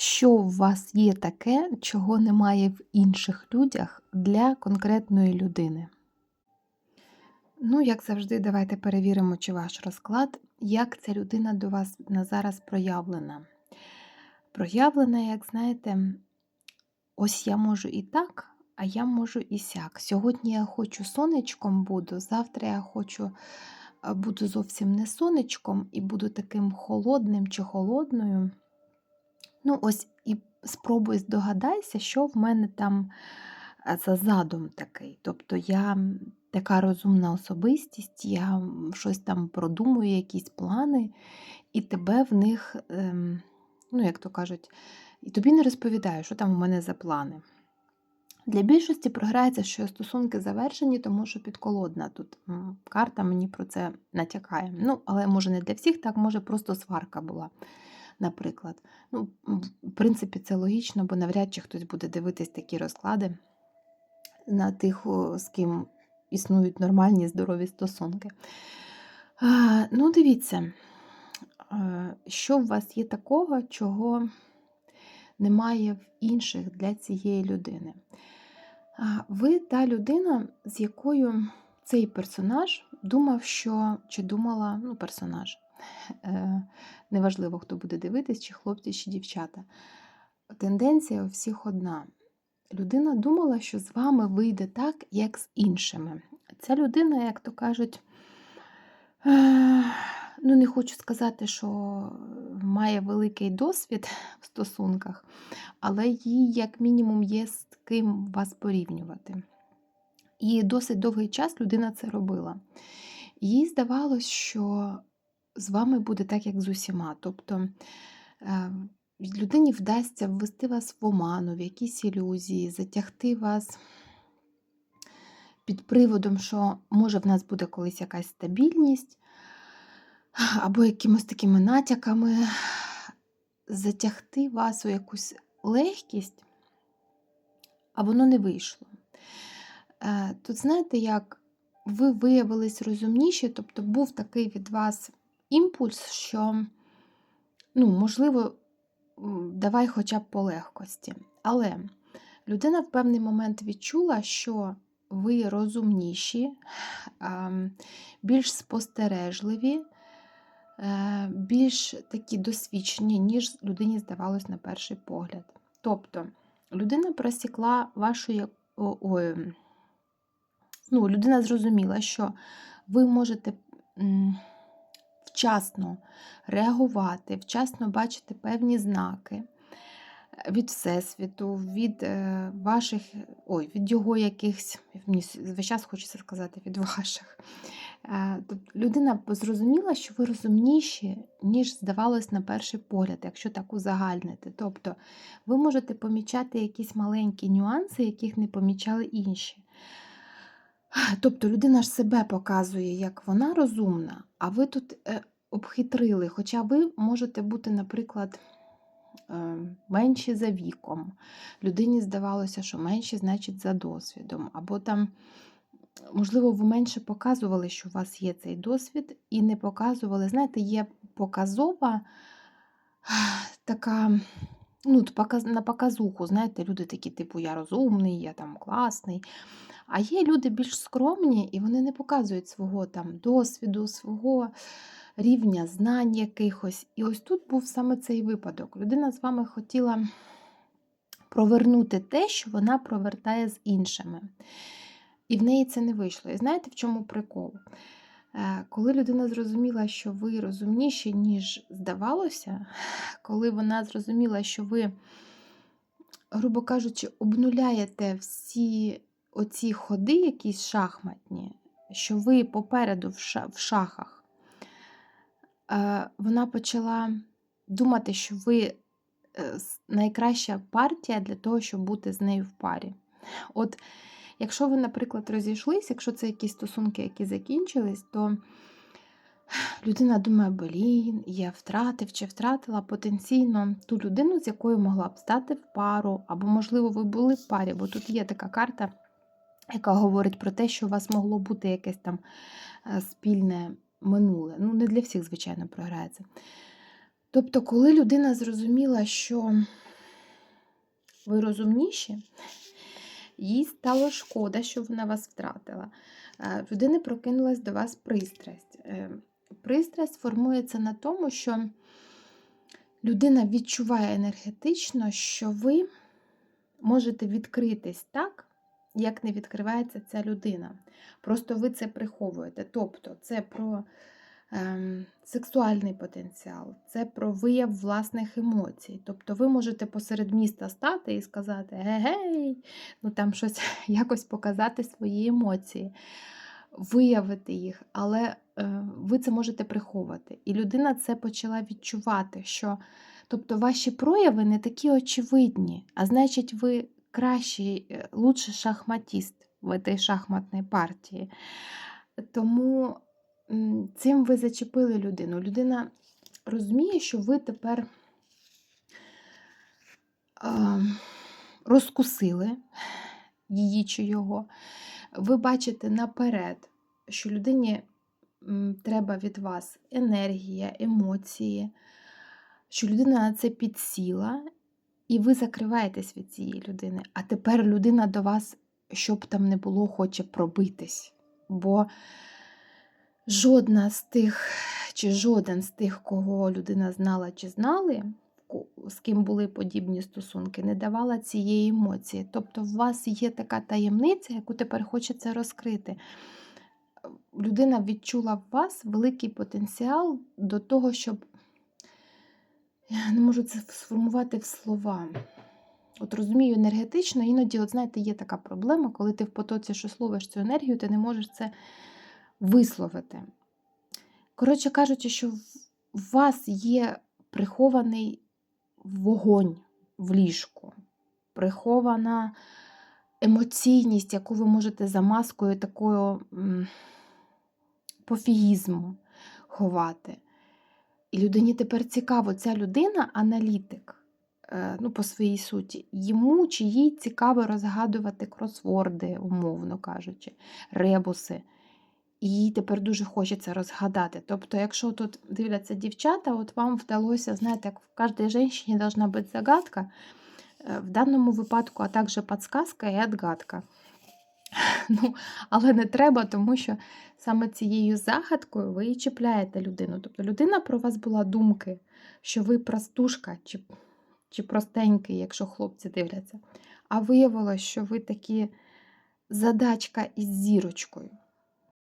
Що у вас є таке, чого немає в інших людях для конкретної людини? Ну, як завжди, давайте перевіримо, чи ваш розклад, як ця людина до вас на зараз проявлена. Проявлена, як знаєте, ось я можу і так, а я можу і сяк. Сьогодні я хочу сонечком буду, завтра я хочу буду зовсім не сонечком і буду таким холодним чи холодною. Ну, ось і спробуй здогадайся, що в мене там за задум такий. Тобто я така розумна особистість, я щось там продумую, якісь плани, і тебе в них, ем, ну, як то кажуть, і тобі не розповідаю, що там у мене за плани. Для більшості програється, що стосунки завершені, тому що підколодна тут карта мені про це натякає. Ну, але може не для всіх, так може просто сварка була, наприклад. Ну, в принципі, це логічно, бо навряд чи хтось буде дивитись такі розклади на тих, з ким існують нормальні здорові стосунки. Ну, дивіться, що у вас є такого, чого немає в інших для цієї людини. Ви та людина, з якою цей персонаж думав, що чи думала, ну, персонаж. Е, Неважливо, хто буде дивитись, чи хлопці, чи дівчата. Тенденція у всіх одна. Людина думала, що з вами вийде так, як з іншими. Ця людина, як то кажуть, е, ну не хочу сказати, що має великий досвід в стосунках, але їй, як мінімум, є з ким вас порівнювати. І досить довгий час людина це робила. Їй здавалось, що з вами буде так, як з усіма. Тобто е, людині вдасться ввести вас в оману, в якісь ілюзії, затягти вас під приводом, що може в нас буде колись якась стабільність, або якимось такими натяками затягти вас у якусь легкість, а воно не вийшло. Е, Тут знаєте, як ви виявились розумніші, тобто був такий від вас імпульс, що, ну, можливо, давай хоча б по легкості. Але людина в певний момент відчула, що ви розумніші, більш спостережливі, е, більш такі досвідчені, ніж людині здавалось на перший погляд. Тобто людина просікла вашу ой, ну, людина зрозуміла, що ви можете вчасно реагувати, вчасно бачити певні знаки від Всесвіту, від е, ваших, ой, від його якихось, мені весь час хочеться сказати, від ваших. Е, Тобто людина зрозуміла, що ви розумніші, ніж здавалось на перший погляд, якщо так узагальнити. Тобто ви можете помічати якісь маленькі нюанси, яких не помічали інші. Тобто людина ж себе показує, як вона розумна, а ви тут е, обхитрили. Хоча ви можете бути, наприклад, е, менші за віком. Людині здавалося, що менші, значить, за досвідом. Або там, можливо, ви менше показували, що у вас є цей досвід, і не показували. Знаєте, є показова така. Ну, на показуху, знаєте, люди такі, типу, я розумний, я там класний. А є люди більш скромні, і вони не показують свого там досвіду, свого рівня знань якихось. І ось тут був саме цей випадок. Людина з вами хотіла провернути те, що вона провертає з іншими. І в неї це не вийшло. І знаєте, в чому прикол? Е, Коли людина зрозуміла, що ви розумніші, ніж здавалося, коли вона зрозуміла, що ви, грубо кажучи, обнуляєте всі оці ходи, якісь шахматні, що ви попереду в шахах, е, вона почала думати, що ви е, найкраща партія для того, щоб бути з нею в парі. От якщо ви, наприклад, розійшлись, якщо це якісь стосунки, які закінчились, то людина думає, блін, я втратив чи втратила потенційно ту людину, з якою могла б стати в пару, або, можливо, ви були в парі, бо тут є така карта, яка говорить про те, що у вас могло бути якесь там е, спільне минуле. Ну, не для всіх, звичайно, програється. Тобто, коли людина зрозуміла, що ви розумніші, їй стало шкода, що вона вас втратила. Е, В людини прокинулась до вас пристрасть. Е, Пристрасть формується на тому, що людина відчуває енергетично, що ви можете відкритись так, як не відкривається ця людина. Просто ви це приховуєте. Тобто, це про сексуальний потенціал, це про вияв власних емоцій. Тобто, ви можете посеред міста стати і сказати гей, ну там щось якось показати свої емоції, виявити їх, але е, ви це можете приховувати. І людина це почала відчувати, що тобто ваші прояви не такі очевидні, а значить, ви кращий, е, лучший шахматіст в цій шахматній партії. Тому цим ви зачепили людину. Людина розуміє, що ви тепер розкусили її чи його. Ви бачите наперед, що людині треба від вас енергія, емоції, що людина на це підсіла, і ви закриваєтесь від цієї людини. А тепер людина до вас, щоб там не було, хоче пробитись. Бо жодна з тих, чи жоден з тих, кого людина знала чи знали, з ким були подібні стосунки, не давала цієї емоції. Тобто, в вас є така таємниця, яку тепер хочеться розкрити. Людина відчула в вас великий потенціал до того, щоб я не можу це сформувати в слова. От розумію енергетично, іноді, от знаєте, є така проблема, коли ти в потоці щось ловиш цю енергію, ти не можеш це висловити. Коротше кажучи, що в- вас є прихований вогонь в ліжку, прихована емоційність, яку ви можете за маскою такою пофігізму ховати. І людині тепер цікаво, ця людина аналітик е, ну, по своїй суті. Йому чи їй цікаво розгадувати кросворди, умовно кажучи, ребуси. Їй тепер дуже хочеться розгадати. Тобто, якщо тут дивляться дівчата, от вам вдалося, знаєте, як в кожній жінці должна бути загадка. Е, В даному випадку, а також підсказка і відгадка. Ну, але не треба, тому що саме цією загадкою ви і чіпляєте людину. Тобто людина про вас була думки, що ви простушка чи, чи простенький, якщо хлопці дивляться. А виявилось, що ви такі задачка із зірочкою.